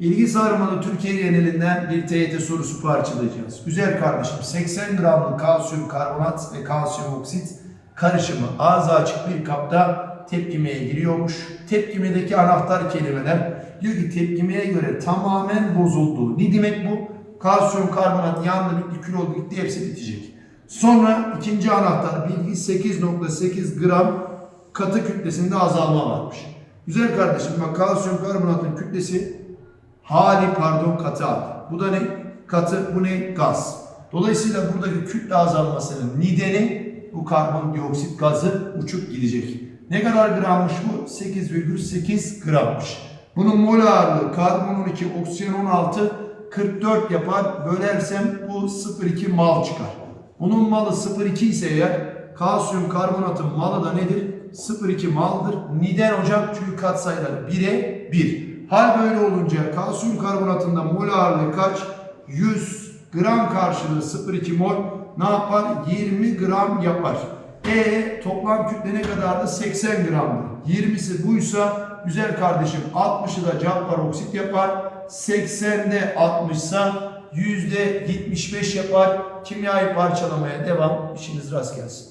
Bilgi Armalı Türkiye genelinden bir TYT sorusu parçalayacağız. Güzel kardeşim 80 gramlık kalsiyum karbonat ve kalsiyum oksit karışımı ağzı açık bir kapta tepkimeye giriyormuş. Tepkimedeki anahtar kelimeler diyor ki tepkimeye göre tamamen bozuldu. Ne demek bu? Kalsiyum karbonat yandı bitti, kül oldu gitti hepsi bitecek. Sonra ikinci anahtar bilgi 8.8 gram katı kütlesinde azalma varmış. Güzel kardeşim bak kalsiyum karbonatın kütlesi hali pardon katı hali. Bu da ne? Katı bu ne? Gaz. Dolayısıyla buradaki kütle azalmasının nedeni bu karbondioksit gazı uçup gidecek. Ne kadar grammış bu? 8,8 grammış. Bunun mol ağırlığı karbon 12, oksijen 16, 44 yapar. Bölersem bu 0,2 mal çıkar. Bunun malı 0,2 ise eğer kalsiyum karbonatın malı da nedir? 0,2 maldır. Neden hocam? Çünkü katsayıları 1'e 1. Hal böyle olunca kalsiyum karbonatında mol ağırlığı kaç? 100 gram karşılığı 0,2 mol ne yapar? 20 gram yapar. E toplam kütle ne kadardı? 80 gramdı. 20'si buysa güzel kardeşim 60'ı da caplar oksit yapar. 80'de 60 ise %75 yapar. Kimyayı parçalamaya devam. İşiniz rast gelsin.